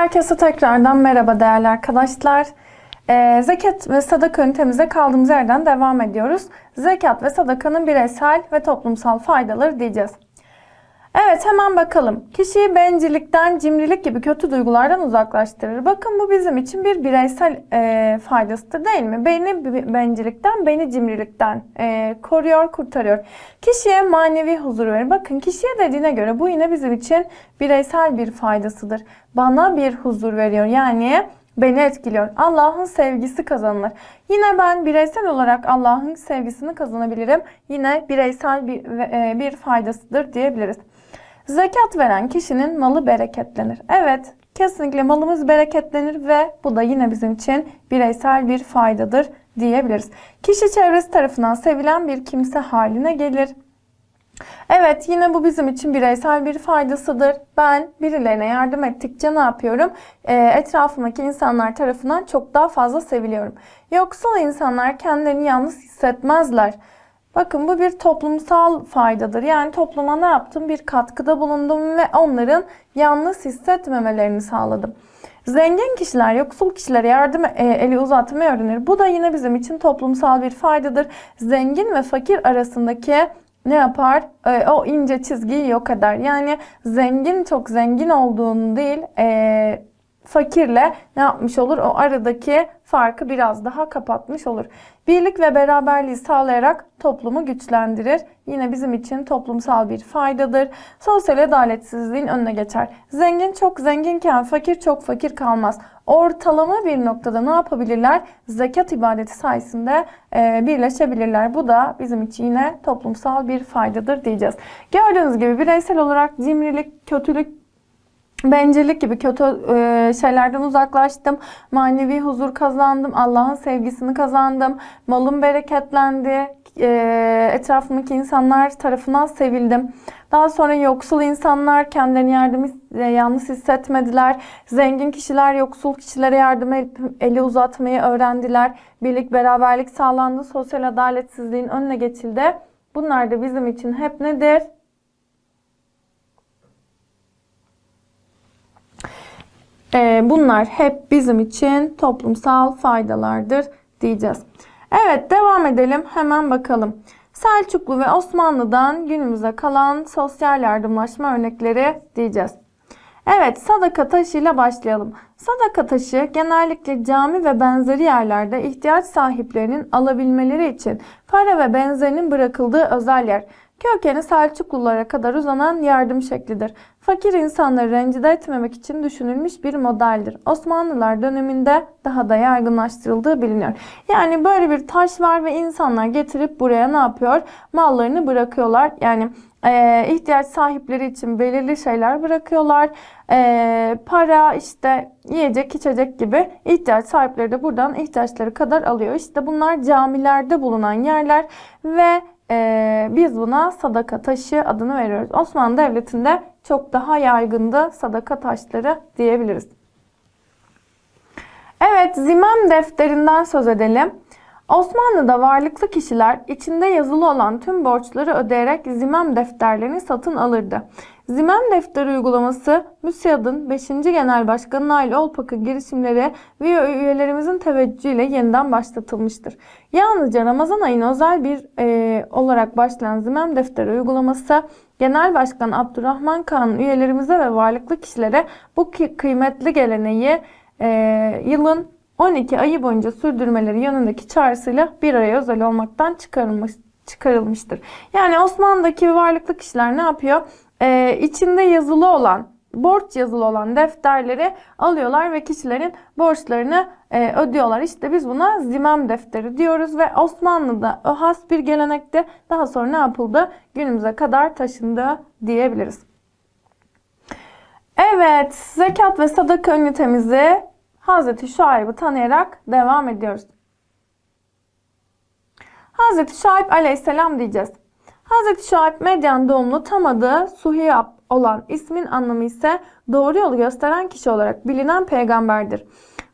Herkese tekrardan merhaba değerli arkadaşlar. Ee, zekat ve sadaka ünitemize kaldığımız yerden devam ediyoruz. Zekat ve sadakanın bireysel ve toplumsal faydaları diyeceğiz. Evet hemen bakalım. Kişiyi bencillikten, cimrilik gibi kötü duygulardan uzaklaştırır. Bakın bu bizim için bir bireysel e, faydasıdır değil mi? Beni bencillikten, beni cimrilikten e, koruyor, kurtarıyor. Kişiye manevi huzur verir. Bakın kişiye dediğine göre bu yine bizim için bireysel bir faydasıdır. Bana bir huzur veriyor. Yani beni etkiliyor. Allah'ın sevgisi kazanılır. Yine ben bireysel olarak Allah'ın sevgisini kazanabilirim. Yine bireysel bir, e, bir faydasıdır diyebiliriz. Zekat veren kişinin malı bereketlenir. Evet, kesinlikle malımız bereketlenir ve bu da yine bizim için bireysel bir faydadır diyebiliriz. Kişi çevresi tarafından sevilen bir kimse haline gelir. Evet yine bu bizim için bireysel bir faydasıdır. Ben birilerine yardım ettikçe ne yapıyorum? Ee, etrafımdaki insanlar tarafından çok daha fazla seviliyorum. Yoksul insanlar kendilerini yalnız hissetmezler. Bakın bu bir toplumsal faydadır. Yani topluma ne yaptım? Bir katkıda bulundum ve onların yalnız hissetmemelerini sağladım. Zengin kişiler yoksul kişilere yardım e, eli uzatmayı öğrenir. Bu da yine bizim için toplumsal bir faydadır. Zengin ve fakir arasındaki ne yapar? E, o ince çizgiyi yok eder. Yani zengin çok zengin olduğunu değil, e, fakirle ne yapmış olur? O aradaki farkı biraz daha kapatmış olur. Birlik ve beraberliği sağlayarak toplumu güçlendirir. Yine bizim için toplumsal bir faydadır. Sosyal adaletsizliğin önüne geçer. Zengin çok zenginken fakir çok fakir kalmaz. Ortalama bir noktada ne yapabilirler? Zekat ibadeti sayesinde e, birleşebilirler. Bu da bizim için yine toplumsal bir faydadır diyeceğiz. Gördüğünüz gibi bireysel olarak cimrilik, kötülük, Bencillik gibi kötü e, şeylerden uzaklaştım. Manevi huzur kazandım. Allah'ın sevgisini kazandım. Malım bereketlendi. E, etrafımdaki insanlar tarafından sevildim. Daha sonra yoksul insanlar kendilerini yardım e, yalnız hissetmediler. Zengin kişiler yoksul kişilere yardım eli uzatmayı öğrendiler. Birlik beraberlik sağlandı. Sosyal adaletsizliğin önüne geçildi. Bunlar da bizim için hep nedir? Bunlar hep bizim için toplumsal faydalardır diyeceğiz. Evet devam edelim hemen bakalım. Selçuklu ve Osmanlı'dan günümüze kalan sosyal yardımlaşma örnekleri diyeceğiz. Evet sadaka taşıyla başlayalım. Sadaka taşı genellikle cami ve benzeri yerlerde ihtiyaç sahiplerinin alabilmeleri için para ve benzerinin bırakıldığı özel yer. Kökeni Selçuklulara kadar uzanan yardım şeklidir. Fakir insanları rencide etmemek için düşünülmüş bir modeldir. Osmanlılar döneminde daha da yaygınlaştırıldığı biliniyor. Yani böyle bir taş var ve insanlar getirip buraya ne yapıyor? Mallarını bırakıyorlar. Yani e, ihtiyaç sahipleri için belirli şeyler bırakıyorlar. E, para, işte yiyecek, içecek gibi ihtiyaç sahipleri de buradan ihtiyaçları kadar alıyor. İşte bunlar camilerde bulunan yerler ve e, biz buna sadaka taşı adını veriyoruz. Osmanlı Devleti'nde çok daha yaygındı sadaka taşları diyebiliriz. Evet, zimam defterinden söz edelim. Osmanlı'da varlıklı kişiler içinde yazılı olan tüm borçları ödeyerek zimam defterlerini satın alırdı. Zimam defteri uygulaması MÜSİAD'ın 5. Genel Başkanı Nail Olpak'ın girişimleri ve üyelerimizin teveccühüyle yeniden başlatılmıştır. Yalnızca Ramazan ayına özel bir e, olarak başlayan zimam defteri uygulaması Genel Başkan Abdurrahman Kağan'ın üyelerimize ve varlıklı kişilere bu kıymetli geleneği e, yılın 12 ayı boyunca sürdürmeleri yönündeki çağrısıyla bir araya özel olmaktan çıkarılmış, çıkarılmıştır. Yani Osmanlı'daki varlıklı kişiler ne yapıyor? Ee, içinde yazılı olan, borç yazılı olan defterleri alıyorlar ve kişilerin borçlarını e, ödüyorlar. İşte biz buna zimam defteri diyoruz ve Osmanlı'da has bir gelenekte daha sonra ne yapıldı? Günümüze kadar taşındı diyebiliriz. Evet, zekat ve sadaka ünitemizi Hazreti Şuayb'ı tanıyarak devam ediyoruz. Hazreti Şuayb aleyhisselam diyeceğiz. Hazreti Şuayb Medyan doğumlu tam adı Suhiyab olan ismin anlamı ise doğru yolu gösteren kişi olarak bilinen peygamberdir.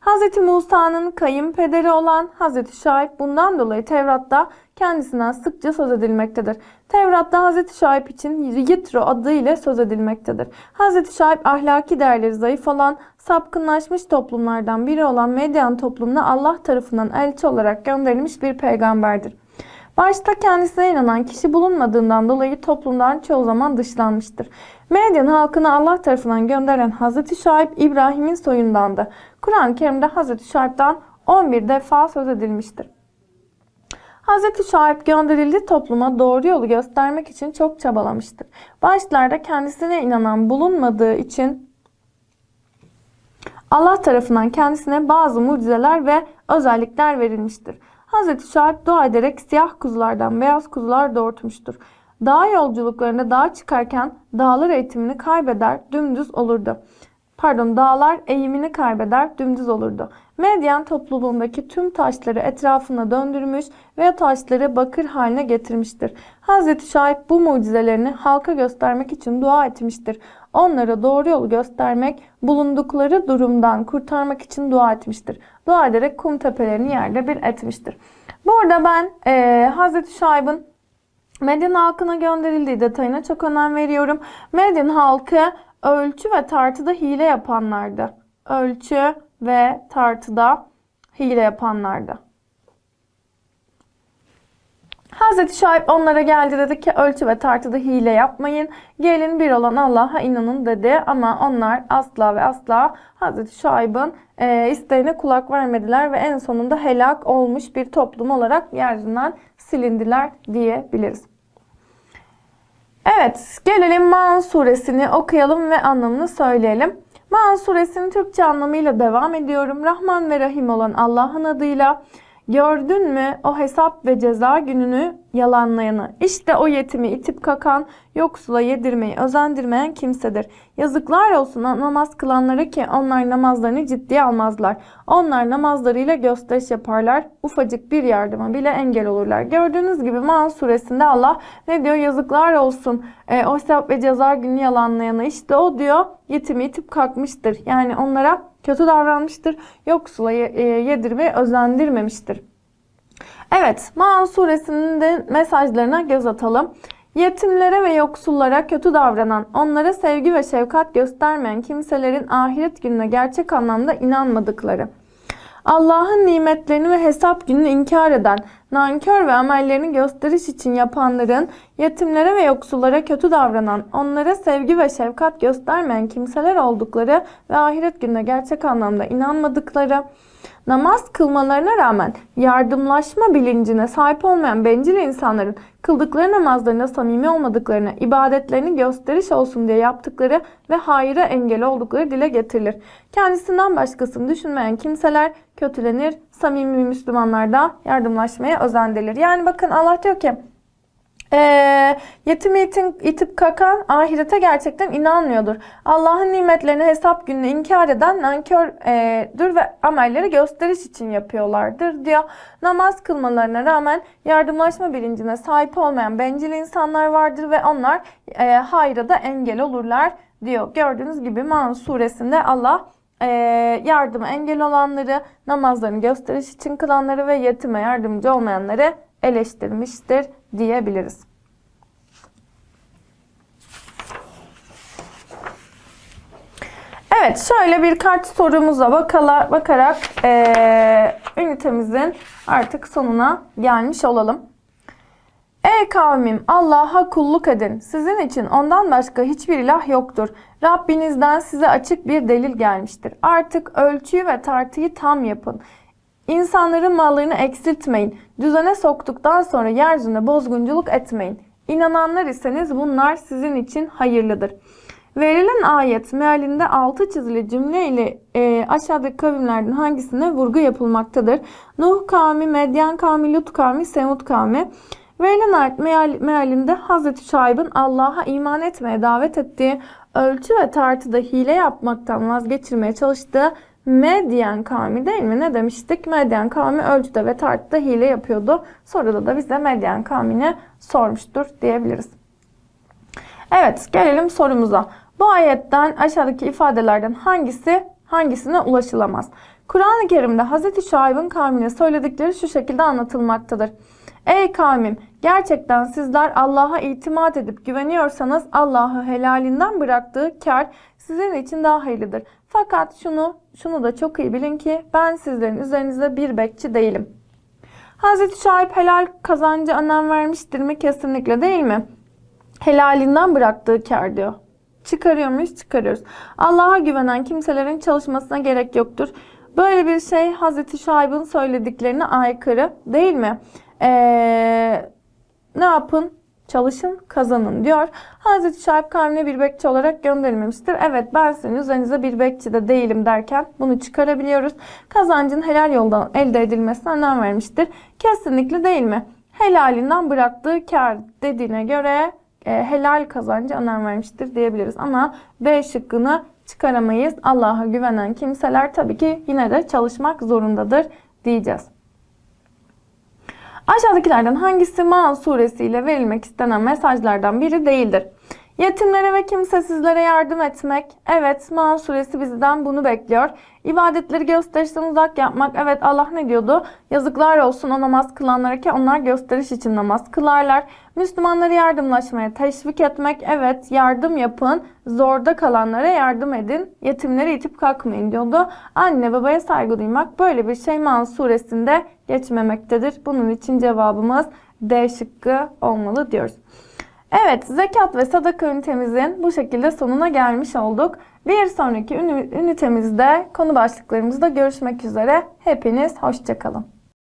Hz. Musa'nın kayınpederi olan Hz. Şuayb bundan dolayı Tevrat'ta kendisinden sıkça söz edilmektedir. Tevrat'ta Hz. Şuayb için Yitro adıyla söz edilmektedir. Hz. Şuayb ahlaki değerleri zayıf olan, sapkınlaşmış toplumlardan biri olan Medyan toplumuna Allah tarafından elçi olarak gönderilmiş bir peygamberdir. Başta kendisine inanan kişi bulunmadığından dolayı toplumdan çoğu zaman dışlanmıştır. Medyan halkını Allah tarafından gönderen Hz. Şuayb İbrahim'in soyundandı. Kur'an-ı Kerim'de Hz. Şuayb'dan 11 defa söz edilmiştir. Hz. Şuayb gönderildiği topluma doğru yolu göstermek için çok çabalamıştır. Başlarda kendisine inanan bulunmadığı için Allah tarafından kendisine bazı mucizeler ve özellikler verilmiştir. Hz. Şuayb dua ederek siyah kuzulardan beyaz kuzular doğurtmuştur. Dağ yolculuklarında dağa çıkarken dağlar eğitimini kaybeder, dümdüz olurdu. Pardon, dağlar eğimini kaybeder, dümdüz olurdu. Medyen topluluğundaki tüm taşları etrafına döndürmüş ve taşları bakır haline getirmiştir. Hz. Şuayb bu mucizelerini halka göstermek için dua etmiştir. Onlara doğru yolu göstermek, bulundukları durumdan kurtarmak için dua etmiştir. Dua ederek kum tepelerini yerde bir etmiştir. Burada ben e, Hz. Şuayb'ın Medyen halkına gönderildiği detayına çok önem veriyorum. Medyen halkı ölçü ve tartıda hile yapanlardı. Ölçü ve tartıda hile yapanlardı. Hazreti Şuayb onlara geldi dedi ki ölçü ve tartıda hile yapmayın. Gelin bir olan Allah'a inanın dedi. Ama onlar asla ve asla Hazreti Şuayb'ın e, isteğine kulak vermediler ve en sonunda helak olmuş bir toplum olarak yeryüzünden silindiler diyebiliriz. Evet, gelelim Maun suresini okuyalım ve anlamını söyleyelim. Maun suresinin Türkçe anlamıyla devam ediyorum. Rahman ve Rahim olan Allah'ın adıyla. Gördün mü? O hesap ve ceza gününü yalanlayanı? İşte o yetimi itip kakan, yoksula yedirmeyi özendirmeyen kimsedir. Yazıklar olsun namaz kılanlara ki onlar namazlarını ciddiye almazlar. Onlar namazlarıyla gösteriş yaparlar. Ufacık bir yardıma bile engel olurlar. Gördüğünüz gibi Maun suresinde Allah ne diyor? Yazıklar olsun e, o hesap ve ceza gününü yalanlayanı. İşte o diyor yetimi itip kalkmıştır. Yani onlara kötü davranmıştır. Yoksula e, yedirmeyi özendirmemiştir. Evet, Maun suresinin de mesajlarına göz atalım. Yetimlere ve yoksullara kötü davranan, onlara sevgi ve şefkat göstermeyen kimselerin ahiret gününe gerçek anlamda inanmadıkları. Allah'ın nimetlerini ve hesap gününü inkar eden, nankör ve amellerini gösteriş için yapanların, yetimlere ve yoksullara kötü davranan, onlara sevgi ve şefkat göstermeyen kimseler oldukları ve ahiret gününe gerçek anlamda inanmadıkları, namaz kılmalarına rağmen yardımlaşma bilincine sahip olmayan bencil insanların kıldıkları namazlarına samimi olmadıklarını, ibadetlerini gösteriş olsun diye yaptıkları ve hayra engel oldukları dile getirilir. Kendisinden başkasını düşünmeyen kimseler kötülenir, samimi Müslümanlar da yardımlaşmaya özendirir. Yani bakın Allah diyor ki e, yetimi itip, itip kakan ahirete gerçekten inanmıyordur. Allah'ın nimetlerini hesap gününü inkar eden nankördür ve amelleri gösteriş için yapıyorlardır diyor. Namaz kılmalarına rağmen yardımlaşma bilincine sahip olmayan bencil insanlar vardır ve onlar e, hayra da engel olurlar diyor. Gördüğünüz gibi Man suresinde Allah e, yardıma engel olanları, namazlarını gösteriş için kılanları ve yetime yardımcı olmayanları eleştirmiştir diyebiliriz. Evet şöyle birkaç sorumuza bakala, bakarak e, ünitemizin artık sonuna gelmiş olalım. Ey kavmim Allah'a kulluk edin. Sizin için ondan başka hiçbir ilah yoktur. Rabbinizden size açık bir delil gelmiştir. Artık ölçüyü ve tartıyı tam yapın. İnsanların mallarını eksiltmeyin. Düzene soktuktan sonra yeryüzünde bozgunculuk etmeyin. İnananlar iseniz bunlar sizin için hayırlıdır. Verilen ayet mealinde altı çizili cümle ile e, aşağıdaki kavimlerden hangisine vurgu yapılmaktadır? Nuh kavmi, Medyen kavmi, Lut kavmi, Semud kavmi. Verilen ayet meal, mealinde Hazreti Şaib'in Allah'a iman etmeye davet ettiği, ölçü ve tartıda hile yapmaktan vazgeçirmeye çalıştığı Medyen kavmi değil mi? Ne demiştik? Medyen kavmi ölçüde ve tartıda hile yapıyordu. Soruda da bize Medyen kavmini sormuştur diyebiliriz. Evet gelelim sorumuza. Bu ayetten aşağıdaki ifadelerden hangisi hangisine ulaşılamaz? Kur'an-ı Kerim'de Hz. Şuayb'ın kavmine söyledikleri şu şekilde anlatılmaktadır. Ey kavmim gerçekten sizler Allah'a itimat edip güveniyorsanız Allah'ı helalinden bıraktığı kar sizin için daha hayırlıdır. Fakat şunu şunu da çok iyi bilin ki ben sizlerin üzerinizde bir bekçi değilim. Hazreti Şuayb helal kazancı önem vermiştir mi? Kesinlikle değil mi? Helalinden bıraktığı kar diyor. Çıkarıyor muyuz? Çıkarıyoruz. Allah'a güvenen kimselerin çalışmasına gerek yoktur. Böyle bir şey Hazreti Şuayb'ın söylediklerine aykırı değil mi? Ee, ne yapın? Çalışın, kazanın diyor. Hazreti Şuayb kavmine bir bekçi olarak gönderilmemiştir. Evet ben sizin üzerinize bir bekçi de değilim derken bunu çıkarabiliyoruz. Kazancın helal yoldan elde edilmesine önem vermiştir. Kesinlikle değil mi? Helalinden bıraktığı kar dediğine göre e, helal kazancı önem vermiştir diyebiliriz. Ama B şıkkını çıkaramayız. Allah'a güvenen kimseler tabii ki yine de çalışmak zorundadır diyeceğiz. Aşağıdakilerden hangisi Maal suresiyle verilmek istenen mesajlardan biri değildir? Yetimlere ve kimsesizlere yardım etmek. Evet, Maal suresi bizden bunu bekliyor. İbadetleri gösterişten uzak yapmak. Evet, Allah ne diyordu? Yazıklar olsun o namaz kılanlara ki onlar gösteriş için namaz kılarlar. Müslümanları yardımlaşmaya teşvik etmek. Evet, yardım yapın. Zorda kalanlara yardım edin. Yetimleri itip kalkmayın diyordu. Anne babaya saygı duymak. Böyle bir şey Maal suresinde geçmemektedir. Bunun için cevabımız D şıkkı olmalı diyoruz. Evet, zekat ve sadaka ünitemizin bu şekilde sonuna gelmiş olduk. Bir sonraki ünitemizde konu başlıklarımızda görüşmek üzere. Hepiniz hoşçakalın.